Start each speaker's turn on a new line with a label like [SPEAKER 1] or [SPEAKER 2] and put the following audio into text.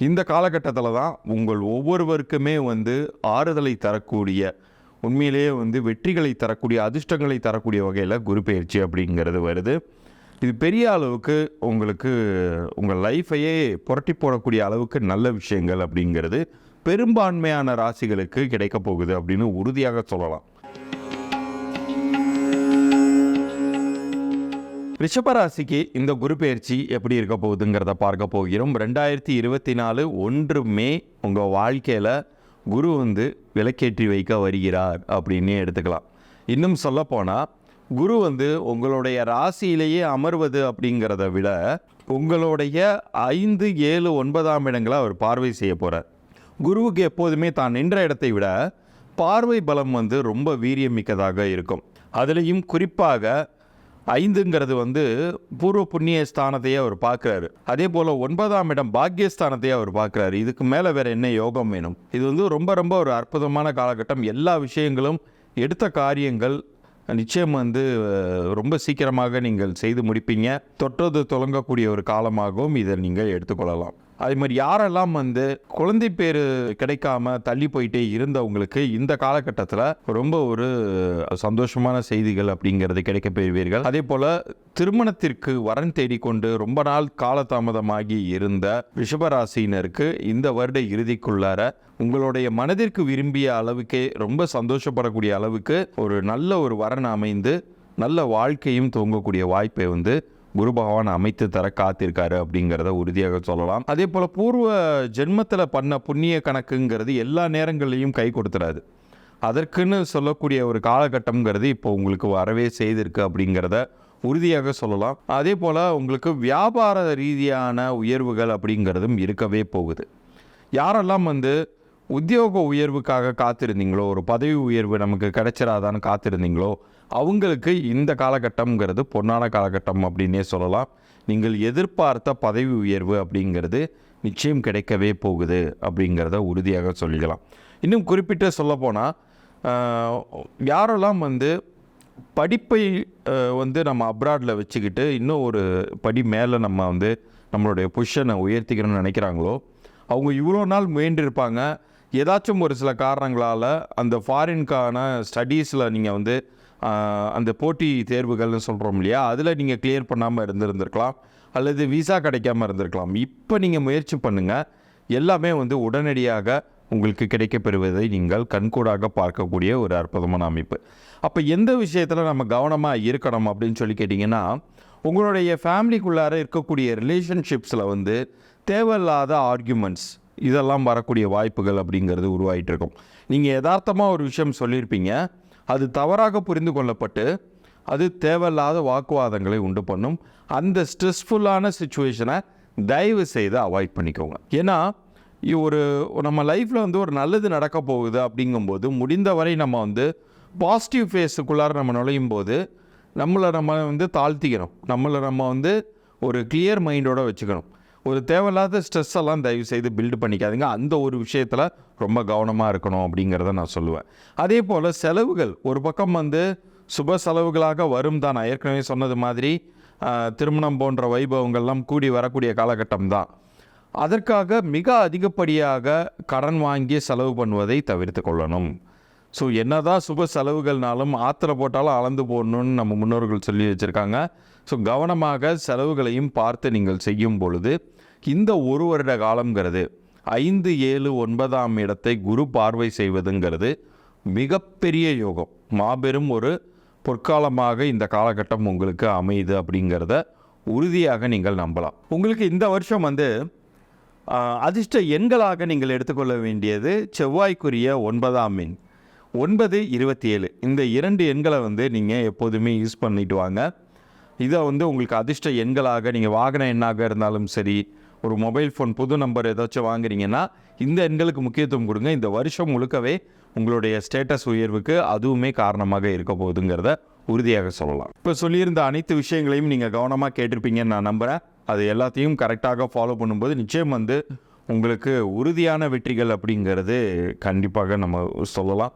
[SPEAKER 1] இந்த காலகட்டத்தில் தான் உங்கள் ஒவ்வொருவருக்குமே வந்து ஆறுதலை தரக்கூடிய உண்மையிலேயே வந்து வெற்றிகளை தரக்கூடிய அதிர்ஷ்டங்களை தரக்கூடிய வகையில் குரு பயிற்சி அப்படிங்கிறது வருது. இது பெரிய அளவுக்கு உங்களுக்கு உங்கள் லைஃப்பையே புரட்டி போடக்கூடிய அளவுக்கு நல்ல விஷயங்கள் அப்படிங்கிறது பெரும்பான்மையான ராசிகளுக்கு கிடைக்க போகுது அப்படின்னு உறுதியாக சொல்லலாம். ரிஷபராசிக்கு இந்த குரு பயிற்சி எப்படி இருக்க போகுதுங்கிறத பார்க்க போகிறோம். ரெண்டாயிரத்தி இருபத்தி நாலு ஒன்று மே உங்கள் வாழ்க்கையில் குரு வந்து விளக்கேற்றி வைக்க வருகிறார் அப்படின்னு எடுத்துக்கலாம். இன்னும் சொல்லப்போனால் குரு வந்து உங்களுடைய ராசியிலேயே அமர்வது அப்படிங்கிறத விட உங்களுடைய ஐந்து ஏழு ஒன்பதாம் இடங்களை அவர் பார்வை செய்ய போகிறார் குருவுக்கு எப்போதுமே தான் நின்ற இடத்தை விட பார்வை பலம் வந்து ரொம்ப வீரியமிக்கதாக இருக்கும். அதுலேயும் குறிப்பாக ஐந்துங்கிறது வந்து பூர்வ புண்ணிய ஸ்தானத்தையே அவர் பார்க்குறாரு. அதே போல் ஒன்பதாம் இடம் பாக்கியஸ்தானத்தையே அவர் பார்க்குறாரு. இதுக்கு மேலே வேறு என்ன யோகம் வேணும்? இது வந்து ரொம்ப ரொம்ப ஒரு அற்புதமான காலகட்டம். எல்லா விஷயங்களும் எடுத்த காரியங்கள் நிச்சயம் வந்து ரொம்ப சீக்கிரமாக நீங்கள் செய்து முடிப்பீங்க. தொட்டது தொடங்கக்கூடிய ஒரு காலமாகவும் இதை நீங்கள் எடுத்துக்கொள்ளலாம். அதே மாதிரி யாரெல்லாம் வந்து குழந்தை பேர் கிடைக்காம தள்ளி போயிட்டே இருந்தவங்களுக்கு இந்த காலகட்டத்தில் ரொம்ப ஒரு சந்தோஷமான செய்திகள் அப்படிங்கிறது கிடைக்க பெறுவீர்கள். அதே போல் திருமணத்திற்கு வரன் தேடிக்கொண்டு ரொம்ப நாள் காலதாமதமாகி இருந்த ரிஷபராசினருக்கு இந்த வருட இறுதிக்குள்ளார உங்களுடைய மனதிற்கு விரும்பிய அளவுக்கே ரொம்ப சந்தோஷப்படக்கூடிய அளவுக்கு ஒரு நல்ல ஒரு வரன் அமைந்து நல்ல வாழ்க்கையும் துவங்கக்கூடிய வாய்ப்பை வந்து குரு பகவான் அமைத்து தர காத்திருக்காரு அப்படிங்கிறத உறுதியாக சொல்லலாம். அதே போல் பூர்வ ஜென்மத்தில் பண்ண புண்ணிய கணக்குங்கிறது எல்லா நேரங்கள்லையும் கை கொடுத்துறாது. அதற்குன்னு சொல்லக்கூடிய ஒரு காலகட்டம்ங்கிறது இப்போ உங்களுக்கு வரவே செய்திருக்கு அப்படிங்கிறத உறுதியாக சொல்லலாம். அதே போல் உங்களுக்கு வியாபார ரீதியான உயர்வுகள் அப்படிங்கிறதும் இருக்கவே போகுது. யாரெல்லாம் வந்து உத்தியோக உயர்வுக்காக காத்திருந்தீங்களோ? ஒரு பதவி உயர்வு நமக்கு கிடைச்சிராதான்னு காத்திருந்தீங்களோ? அவங்களுக்கு இந்த காலகட்டம்ங்கிறது பொன்னான காலகட்டம் அப்படின்னே சொல்லலாம். நீங்கள் எதிர்பார்த்த பதவி உயர்வு அப்படிங்கிறது நிச்சயம் கிடைக்கவே போகுது அப்படிங்கிறத உறுதியாக சொல்லிக்கலாம். இன்னும் குறிப்பிட்டு சொல்லப்போனால் யாரெல்லாம் வந்து படிப்பை வந்து நம்ம அப்ராடில் வச்சுக்கிட்டு இன்னும் ஒரு படி மேலே நம்ம வந்து நம்மளுடைய பொஷனை உயர்த்திக்கணும்னு நினைக்கிறாங்களோ? அவங்க இவ்வளோ நாள் முயன்றிருப்பாங்க. ஏதாச்சும் ஒரு சில காரணங்களால் அந்த ஃபாரின்கான ஸ்டடீஸில் நீங்கள் வந்து அந்த போட்டி தேர்வுகள்னு சொல்கிறோம் இல்லையா? அதில் நீங்கள் கிளியர் பண்ணாமல் இருந்திருந்திருக்கலாம். அல்லது விசா கிடைக்காம இருந்திருக்கலாம். இப்போ நீங்கள் முயற்சி பண்ணுங்கள் எல்லாமே வந்து உடனடியாக உங்களுக்கு கிடைக்கப்பெறுவதை நீங்கள் கண்கூடாக பார்க்கக்கூடிய ஒரு அற்புதமான அமைப்பு. அப்போ எந்த விஷயத்தில் நம்ம கவனமாக இருக்கணும் அப்படின்னு சொல்லி கேட்டிங்கன்னா உங்களுடைய ஃபேமிலிக்குள்ளார இருக்கக்கூடிய ரிலேஷன்ஷிப்ஸில் வந்து தேவையில்லாத ஆர்கியூமெண்ட்ஸ் இதெல்லாம் வரக்கூடிய வாய்ப்புகள் அப்படிங்கிறது உருவாயிட்டு இருக்கும் நீங்கள் யதார்த்தமாக ஒரு விஷயம் சொல்லியிருப்பீங்க. அது தவறாக புரிந்து கொள்ளப்பட்டு அது தேவையில்லாத வாக்குவாதங்களை உண்டு பண்ணும். அந்த ஸ்ட்ரெஸ்ஃபுல்லான சுச்சுவேஷனை தயவு செய்து அவாய்ட் பண்ணிக்கோங்க. ஏன்னா ஒரு நம்ம லைஃப்பில் வந்து ஒரு நல்லது நடக்க போகுது அப்படிங்கும்போது முடிந்தவரை நம்ம வந்து பாசிட்டிவ் ஃபேஸுக்குள்ளார நம்ம நுழையும் போது நம்மளை நம்ம வந்து தாழ்த்திக்கணும். நம்மளை நம்ம வந்து ஒரு கிளியர் மைண்டோடு வச்சுக்கணும். ஒரு தேவையில்லாத ஸ்ட்ரெஸ் எல்லாம் தயவு செய்து பில்டு பண்ணிக்காதீங்க. அந்த ஒரு விஷயத்தில் ரொம்ப கவனமாக இருக்கணும் அப்படிங்கிறத நான் சொல்லுவேன். அதே போல் செலவுகள் ஒரு பக்கம் வந்து சுப செலவுகளாக வரும் தான். நான் ஏற்கனவே சொன்னது மாதிரி திருமணம் போன்ற வைபவங்கள்லாம் கூடி வரக்கூடிய காலகட்டம் தான். அதற்காக மிக அதிகப்படியாக கடன் வாங்கி செலவு பண்ணுவதை தவிர்த்து கொள்ளணும். ஸோ என்னதான் சுப செலவுகள்னாலும் ஆத்திர போட்டாலும் அளந்து போடணும்னு நம்ம முன்னோர்கள் சொல்லி வச்சுருக்காங்க. ஸோ கவனமாக செலவுகளையும் பார்த்து நீங்கள் செய்யும் பொழுது இந்த ஒரு வருட காலம்ங்கிறது ஐந்து ஏழு ஒன்பதாம் இடத்தை குரு பார்வை செய்வதுங்கிறது மிகப்பெரிய யோகம். மாபெரும் ஒரு பொற்காலமாக இந்த காலகட்டம் உங்களுக்கு அமையுது அப்படிங்கிறத உறுதியாக நீங்கள் நம்பலாம். உங்களுக்கு இந்த வருஷம் வந்து அதிர்ஷ்ட எண்களாக நீங்கள் எடுத்துக்கொள்ள வேண்டியது செவ்வாய்க்குரிய ஒன்பதாம் எண். ஒன்பது இருபத்தி ஏழு இந்த இரண்டு எண்களை வந்து நீங்கள் எப்போதுமே யூஸ் பண்ணிட்டு வாங்க. இதை வந்து உங்களுக்கு அதிர்ஷ்ட எண்களாக நீங்கள் வாகன எண்ணாக இருந்தாலும் சரி ஒரு மொபைல் ஃபோன் புது நம்பர் ஏதாச்சும் வாங்குறீங்கன்னா இந்த எண்களுக்கு முக்கியத்துவம் கொடுங்க. இந்த வருஷம் முழுக்கவே உங்களுடைய ஸ்டேட்டஸ் உயர்வுக்கு அதுவுமே காரணமாக இருக்க போகுதுங்கிறத உறுதியாக சொல்லலாம். இப்போ சொல்லியிருந்த அனைத்து விஷயங்களையும் நீங்கள் கவனமாக கேட்டிருப்பீங்கன்னு நான் நம்புகிறேன் அது எல்லாத்தையும் கரெக்டாக ஃபாலோ பண்ணும்போது நிச்சயம் வந்து உங்களுக்கு உறுதியான வெற்றிகள் அப்படிங்கிறது கண்டிப்பாக நம்ம சொல்லலாம்.